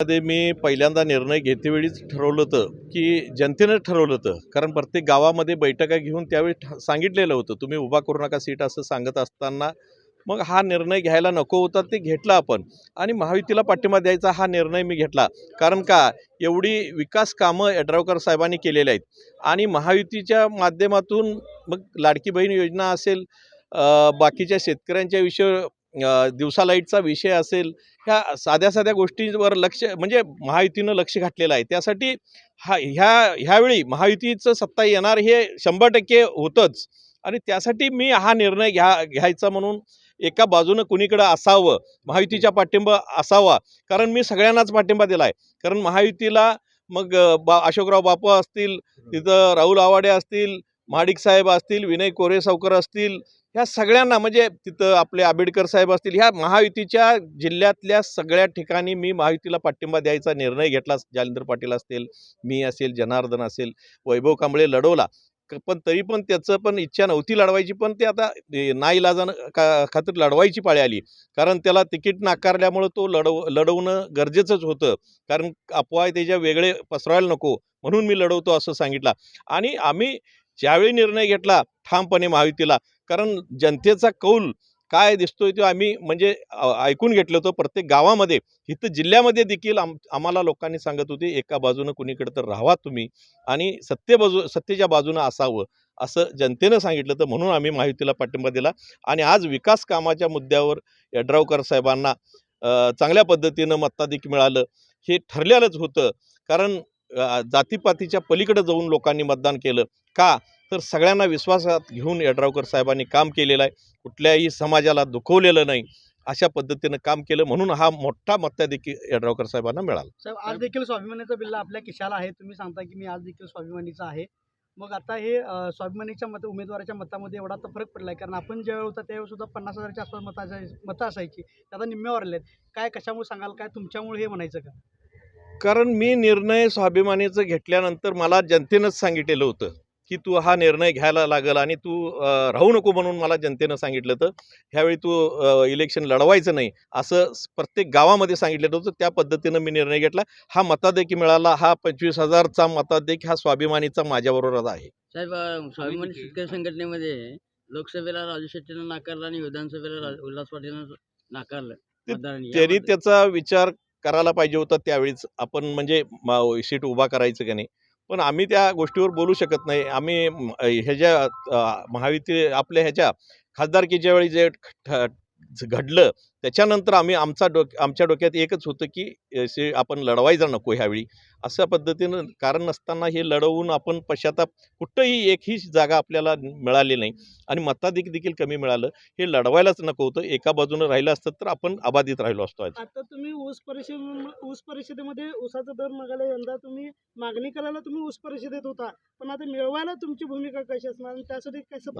मध्ये मी पहिल्यांदा निर्णय घेतेवेळीच ठरवलं होतं की जनतेनं ठरवलं होतं. कारण प्रत्येक गावामध्ये बैठका घेऊन त्यावेळी सांगितलेलं होतं तुम्ही उभा करू नका सीट असं सांगत असताना. मग हा निर्णय घ्यायला नको होता ते घेतला आपण. आणि महायुतीला पाठिंबा द्यायचा हा निर्णय मी घेतला. कारण का? एवढी विकास कामं यड्रावकर साहेबांनी केलेली आहेत. आणि महायुतीच्या माध्यमातून मग लाडकी बहीण योजना असेल बाकीच्या शेतकऱ्यांच्या विषय दिवसा लाईटचा विषय असेल ह्या साध्या साध्या गोष्टींवर लक्ष म्हणजे महायुतीनं लक्ष घातलेलं आहे. त्यासाठी हा ह्या ह्यावेळी महायुतीचं सत्ता येणार हे शंभर टक्के होतंच. आणि त्यासाठी मी हा निर्णय घ्या घ्यायचा म्हणून एका बाजूनं कुणीकडं असावं महायुतीच्या पाठिंबा असावा कारण मी सगळ्यांनाच पाठिंबा दिला आहे कारण महायुतीला मग बा अशोकराव बापू असतील तिथं राहुल आवाडे असतील महाडिक साहेब असतील विनय कोरे सावकर असतील ह्या सगळ्यांना म्हणजे तिथं आपले आंबेडकर साहेब असतील ह्या महायुतीच्या जिल्ह्यातल्या सगळ्या ठिकाणी मी महायुतीला पाठिंबा द्यायचा निर्णय घेतला. जालिंदर पाटील असतील मी असेल जनार्दन असेल वैभव कांबळे लढवला. पण तरी पण त्याचं पण इच्छा नव्हती लढवायची पण ते आता ए, नाईलाजानं का खातर लढवायची पाळी आली. कारण त्याला तिकीट नाकारल्यामुळं तो लढव लढवणं गरजेचंच होतं. कारण अपवाय त्याच्या वेगळे पसरायला नको. म्हणून मी लढवतो असं सांगितलं. आणि आम्ही ज्यावेळी निर्णय घेतला ठामपणे महायुतीला. कारण जनतेचा कौल काय दिसतोय तो आम्ही म्हणजे ऐकून घेतलं होतं. प्रत्येक गावामध्ये इथं जिल्ह्यामध्ये देखील आम आम्हाला लोकांनी सांगत होते एका बाजूनं कुणीकडे तर राहावा तुम्ही आणि सत्य बाजू सत्तेच्या बाजूनं असावं असं जनतेनं सांगितलं तर म्हणून आम्ही महायुतीला पाठिंबा दिला. आणि आज विकास कामाच्या मुद्द्यावर यड्रावकर साहेबांना चांगल्या पद्धतीनं मताधिक मिळालं. हे ठरलेलंच होतं. कारण जातीपातीच्या पलीकडे जाऊन लोकांनी मतदान केलं. का? तर सगळ्यांना विश्वासात घेऊन यड्रावकर साहेबांनी काम केलेलं आहे. कुठल्याही समाजाला दुखवलेलं नाही. अशा पद्धतीनं काम केलं म्हणून हा मोठा मताधिक यड्रावकर साहेबांना मिळाला. साहेब आज देखील स्वाभिमानीचा बिल्ला आपल्या खिशाला आहे. तुम्ही सांगता की मी आज देखील स्वाभिमानीचा आहे. मग आता हे स्वाभिमानीच्या मत उमेदवाराच्या मतामध्ये एवढा तर फरक पडला आहे कारण आपण ज्यावेळी होता त्यावेळी सुद्धा पन्नास हजाराच्या आसपास मतं मतं असायची. आता निम्म्यावर आले काय कशामुळे सांगाल? काय तुमच्यामुळे हे म्हणायचं का? कारण मी निर्णय स्वाभिमानीचं घेतल्यानंतर मला जनतेनंच सांगितलेलं होतं की तू हा निर्णय घ्यायला लागल आणि तू राहू नको म्हणून मला जनतेनं सांगितलं होतं. ह्यावेळी तू इलेक्शन लढवायचं नाही असं प्रत्येक गावामध्ये सांगितलेलं होतं. त्या पद्धतीनं मी निर्णय घेतला. हा मताधिक मिळाला. हा पंचवीस हजारचा मताधिक हा स्वाभिमानीचा माझ्याबरोबरच आहे. साहेब स्वाभिमानी शेतकरी संघटनेमध्ये लोकसभेला राजू शेट्टीनं नाकारलं आणि विधानसभेला उल्हास पाटीलनं नाकारलं त्यांनी त्याचा विचार करायला पाहिजे होता त्यावेळीच. आपण म्हणजे सीट उभा करायचं की नाही. पण आम्ही त्या गोष्टीवर बोलू शकत नाही. आम्ही ह्याच्या अ, आपल्या ह्याच्या खासदारकीच्या वेळी जे ठ- घडलं त्याच्यानंतर आम्ही आमचा डोक आमच्या डोक्यात एकच होतं की आपण लढवायचं नको ह्यावेळी. अशा पद्धतीनं कारण नसताना हे लढवून आपण पश्चाताप कुठंही एकही जागा आपल्याला मिळाली नाही आणि मताधिक देखील कमी मिळालं. हे लढवायलाच नको होतं. एका बाजूनं राहिलं असतं तर आपण अबाधित राहिलो असतो आता तुम्ही ऊस परिषद ऊस परिषदेमध्ये ऊसाचा दर मागायला यंदा तुम्ही मागणी करायला तुम्ही ऊस परिषदेत होता. पण आता मिळवायला तुमची भूमिका कशी असणार त्यासाठी कसं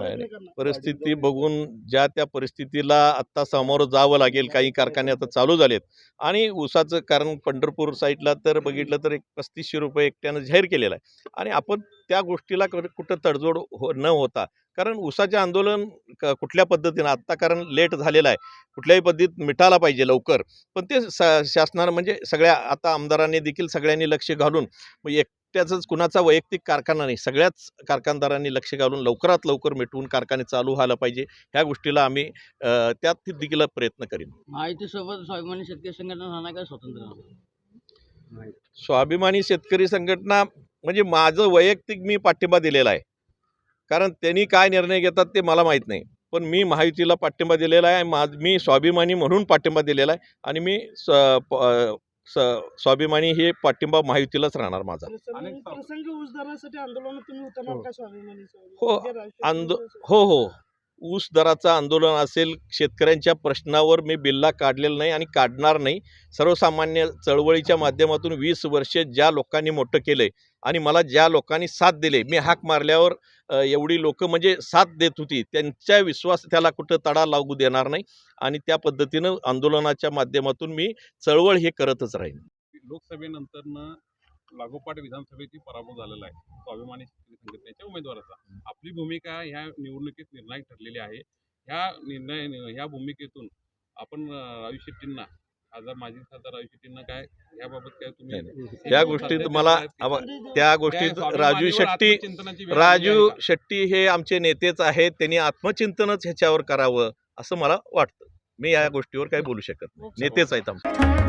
परिस्थिती बघून ज्या त्या परिस्थितीला आत्ता सामोरं जावं लागेल काही कारखाने आता चालू झालेत. आणि ऊसाचं कारण पंढरपूर साईडला तर बघितलं तर एक पस्तीसशे रुपये एकट्यानं जाहीर केलेलं आहे. आणि आपण त्या गोष्टीला कुठं तडजोड हो न होता. कारण ऊसाचे आंदोलन क- कुठल्या पद्धतीनं? आत्ता कारण लेट झालेलं आहे. कुठल्याही पद्धतीत मिटायला पाहिजे लवकर. पण ते स शासनानं म्हणजे सगळ्या आता आमदारांनी देखील सगळ्यांनी लक्ष घालून मग एकट्याचंच कुणाचा वैयक्तिक कारखाना नाही. सगळ्याच कारखानदारांनी लक्ष घालून लवकरात लवकर मिटवून कारखाने चालू व्हायला पाहिजे. ह्या गोष्टीला आम्ही त्यात देखील प्रयत्न करीन. महायुतीसोबत स्वाभिमानी शेतकरी संघटना राहणार का स्वतंत्र? स्वाभिमानी शेतकरी संघटना म्हणजे माझं वैयक्तिक मी पाठिंबा दिलेला आहे. कारण त्यांनी काय निर्णय घेतात ते मला माहीत नाही. पण मी महायुतीला पाठिंबा दिलेला आहे मा मी स्वाभिमानी म्हणून पाठिंबा दिलेला आहे. आणि मी स प- अ, स- स्वाभिमानी हे पाठिंबा महायुतीलाच राहणार माझा. हो. का स्वाभिमानी? हो, आंदो- आंदोलन- हो हो. ऊस दराचं आंदोलन असेल शेतकऱ्यांच्या प्रश्नावर मी बिल्ला काढलेला नाही आणि काढणार नाही. सर्वसामान्य चळवळीच्या माध्यमातून वीस वर्ष ज्या लोकांनी मोठं केलं आहे आणि मला ज्या लोकांनी साथ दिले मी हाक मारल्यावर एवढी लोकं म्हणजे साथ देत होती. त्यांच्या विश्वास त्याला कुठं तडा लागू देणार नाही आणि त्या पद्धतीनं आंदोलनाच्या माध्यमातून मी चळवळ हे करतच राहीन. लोकसभेनंतरनं लागोपाठ विधानसभेची पराभव झालेला आहे. स्वाभिमानी संघटनेच्या उमेदवाराचा. आपली भूमिका ह्या निवडणुकीत निर्णायक ठरलेली आहे. ह्या निर्णय ह्या भूमिकेतून आपण राजू शेट्टींना खासदार माजी खासदार राजू शेट्टींना काय याबाबत काय तुम्ही त्या गोष्टीत मला त्या गोष्टीत राजू शेट्टी राजू? शेट्टी हे आमचे नेतेच आहेत. त्यांनी आत्मचिंतनच ह्याच्यावर करावं असं मला वाटतं. मी या गोष्टीवर काही बोलू शकत नाही. नेतेच आहेत आमचे.